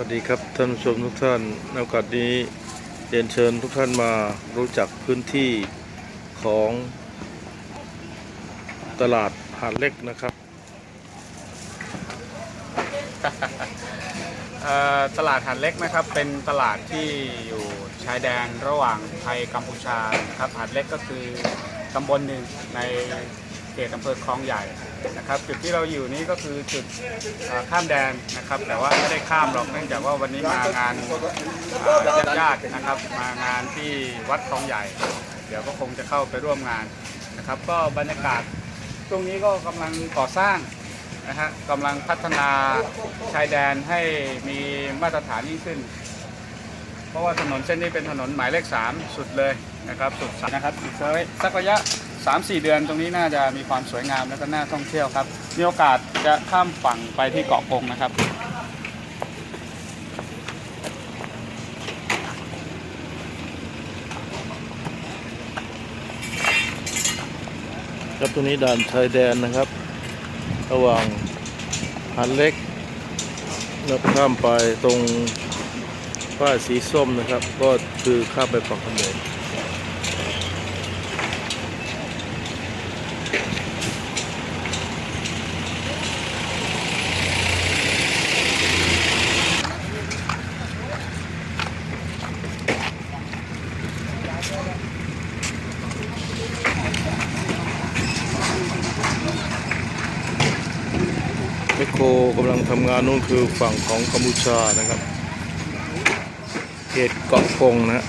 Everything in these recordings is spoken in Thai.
วัสดีครับท่านผู้ชมทุกท่านในโอกาสนี้เรียนเชิญทุกท่านมารู้จักพื้นที่ของตลาดหาดเล็กนะครับตลาดหาดเล็กนะครับเป็นตลาดที่อยู่ชายแดนระหว่างไทยกัมพูชาครับหาดเล็กก็คือตำบลหนึ่งใน เขตอำเภอคลองใหญ่นะครับ จุดที่เราอยู่นี้ก็คือจุดข้ามแดนนะครับ แต่ว่าไม่ได้ข้ามหรอกเนื่องจากว่าวันนี้มางานญาตินะครับ มางานที่วัดคลองใหญ่ เดี๋ยวก็คงจะเข้าไปร่วมงานนะครับ ก็บรรยากาศตรงนี้ก็กำลังก่อสร้างนะฮะกำลังพัฒนาชายแดนให้มีมาตรฐานยิ่งขึ้น เพราะว่าถนนเส้นนี้เป็นถนนหมายเลข 3 สุดเลยนะครับ สุดสนะครับอีกสักระยะ 3-4 เดือนตรงนี้น่าจะมีความสวยงามและก็น่าท่องเที่ยวครับ มีโอกาสจะข้ามฝั่งไปที่เกาะกงนะครับ ครับตรงนี้ด่านชายแดนนะครับ ระหว่างหาดเล็กแล้วข้ามไปตรงป้ายสีส้มนะครับ ก็คือข้ามไปฝั่งเขมร แมคโครกำลังทำงานนู่นคือฝั่งของกัมพูชานะครับเขตเกาะกงนะ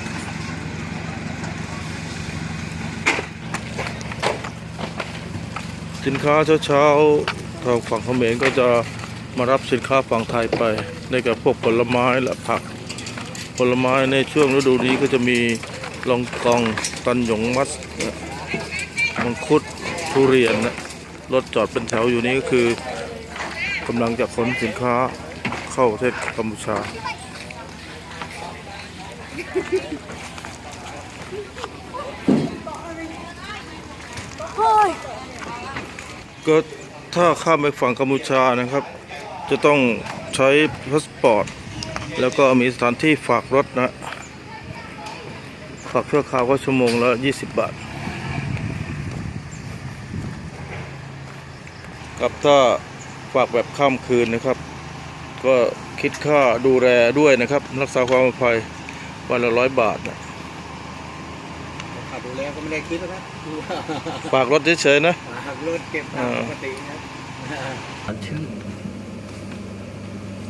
สินค้าเช้าๆทางฝั่งเขมรก็จะมารับสินค้าฝั่งไทยไปในกับพวกผลไม้และผัก ผลไม้ในช่วงฤดูนี้ก็จะมีลองกองตันหยงมัดนะมังคุดทุเรียนนะรถจอดเป็นแถวอยู่นี้ก็คือ กำลังจะขนสินค้าเข้าประเทศกัมพูชา ก็ถ้าข้ามไปฝั่งกัมพูชานะครับ จะต้องใช้พาสปอร์ต แล้วก็มีสถานที่ฝากรถนะ ฝากชั่วคราวก็ชั่วโมงละ 20 บาทกับถ้า ฝากแบบข้ามคืนนะครับ ก็คิดค่าดูแลด้วยนะครับ รักษาความปลอดภัยวันละร้อยบาทนะขับดูแลก็ไม่ได้คิดแล้วนะดูว่าฝากรถเฉยๆนะหักรถเก็บตามปกตินะชื่อ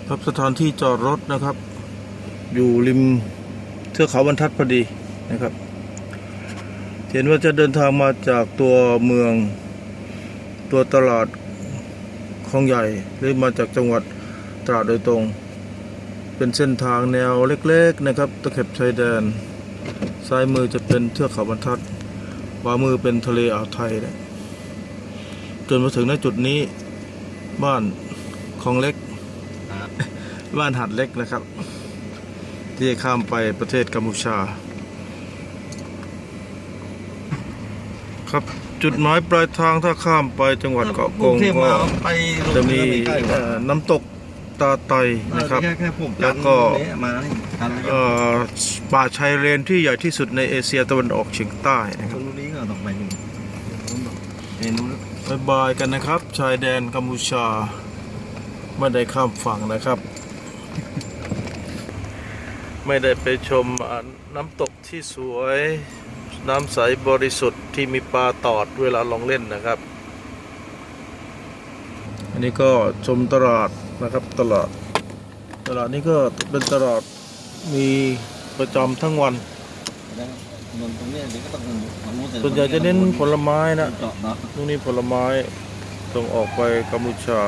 ครับสถานที่จอดรถนะครับ อยู่ริมเทือกเขาบรรทัดพอดีนะครับ เห็นว่าจะเดินทางมาจากตัวเมืองตัวตลาด คลองใหญ่หรือมาจากจังหวัดตราดโดยตรง เป็นเส้นทางแนวเล็กๆนะครับตะเข็บชายแดน ซ้ายมือจะเป็นเทือกเขาบรรทัดขวามือเป็นทะเลอ่าวไทยนะจนมาถึงณจุดนี้บ้านคลองเล็ก บ้านหัดเล็กนะครับ ที่จะข้ามไปประเทศกัมพูชา ครับ จุดหมายปลายทางถ้าข้ามไปจังหวัดเกาะกงก็ไปจะมีเอ่อน้ำตกตาไตนะครับแค่แค่ผมแล้วก็มากันเอ่อป่าชายเลนที่ใหญ่ที่สุดในเอเชียตะวันออกเฉียงใต้นะคชรับนบุรีก็ต้องไปอยู่เอ็นนู้นบายบายกันนะครับ ชายแดนกัมพูชา ไม่ได้ข้ามฝั่งนะครับ ไม่ได้ไปชมอ่าน้ำตกที่สวย น้ำใสบริสุทธิ์ที่มีปลาตอดเวลาลองเล่นนะครับ อันนี้ก็ชมตลาดนะครับตลาดตลาดนี้ก็เป็นตลาดมีประจำทั้งวันนนตรงนี้เดี๋ยวก็ต้องส่วนใหญ่จะเน้นผลไม้นะเจาะเนาะตรงนี้ผลไม้ส่งออกไปกัมพูชา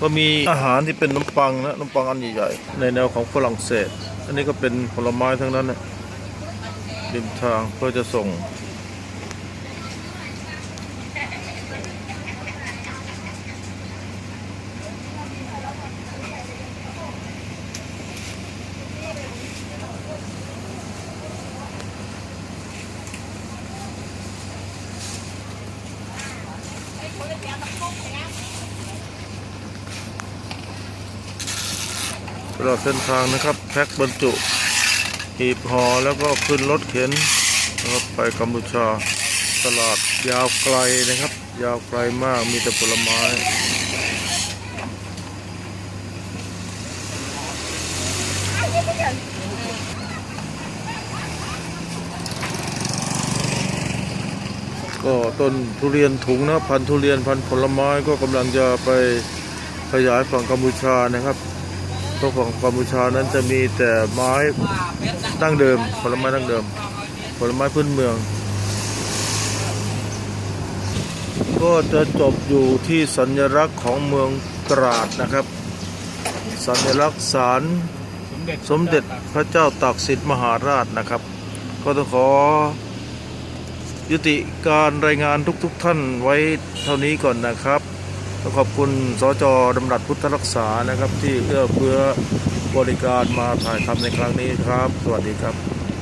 ก็มีอาหารที่เป็นน้ำปังนะน้ำปังอันใหญ่ๆในแนวของฝรั่งเศส อันนี้ก็เป็นผลไม้ทั้งนั้นนะ ดิมทางเพื่อจะส่ง ตลอดเส้นทางนะครับ แพ็คบรรจุ หีบห่อแล้วก็ขึ้นรถเข็นนะครับไปกัมพูชาตลาดยาวไกลนะครับ ยาวไกลมากมีแต่ผลไม้ก็ต้นทุเรียนถุงนะพันธุ์ทุเรียนพันธุ์ผลไม้ก็กำลังจะไปขยายฝั่งกัมพูชานะครับ พราะฝั่งกัมพูชานั้นจะมีแต่ไม้ดั้งเดิม ผลไม้ดั้งเดิม ผลไม้พื้นเมือง ก็จะจบอยู่ที่สัญลักษณ์ของเมืองตราดนะครับ สัญลักษณ์ศาลสมเด็จสมเด็จพระเจ้าตากสินมหาราชนะครับ ก็ต้องขอยุติการรายงานทุกๆทท่านไว้เท่านี้ก่อนนะครับ ต้องขอบคุณสจดำรัสพุทธรักษานะครับ ที่เอื้อเฟื้อบริการมาถ่ายทำในครั้งนี้ครับ สวัสดีครับ